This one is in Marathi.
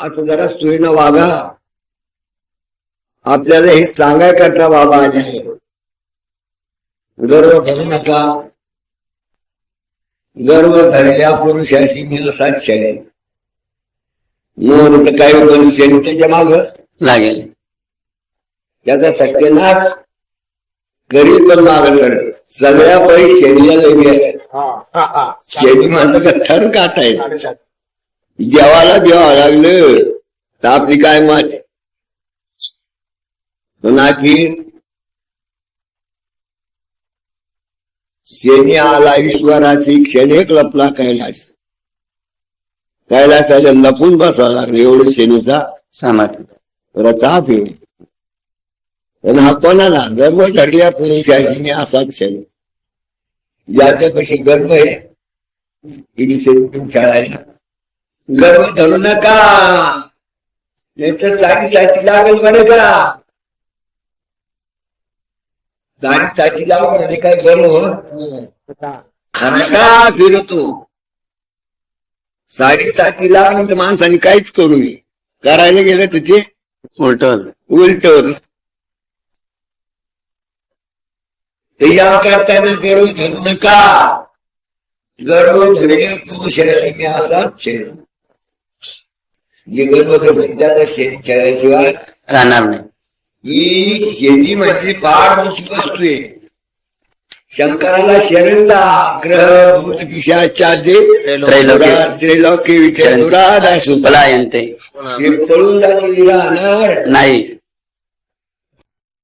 असं जरा सोयीनं वागा. आपल्याला हे सांगाय करता बाबा आले आहे. गर्व करू नका. गर्व धरल्या पुरुषाशी मी सात शेळे. म्हणून तर काही पण शेणी त्याच्या माग लागेल. त्याचा सत्यानाश गरीब पण माग सर सगळ्या पै लगी आहे. शेणी म्हणलं का थर आहे देवाला द्यावं लागलं तर आपली काय मत शेणी आला ईश्वराशी क्षणे लपला कैलास कैलासाला लपून बसावं लागलं एवढं शेणीचा सामर्थ्य प्रताप आहे पण हा कोणाला गर्व धरल्या पुरुषाशी असाच क्षण ज्याच्यापाशी गर्व आहे किती शेणी खेळायला गर्व धरू नका. नाही तर साडीसाठी लागेल बरं का? साडीसाठी लागेल म्हणजे काय गर्व होत का फिरतो साडीसाठी लागलं तर माणसाने काहीच करू नये. करायला गेलं तर ते उलट. उलट या करताना गर्व धरू नका. गर्व धरणे पुरुषाशी मी असाच छेद जे गर्व धरते त्याला शेणी खेळल्याशिवाय राहणार नाही. ही शेणी म्हणजे फार मोठी वस्तू आहे. शंकराला शरणचा ग्रह भूत दे त्रैलोक्य. विचार दुरादासू पलायंते हे पळून राहणार नाही.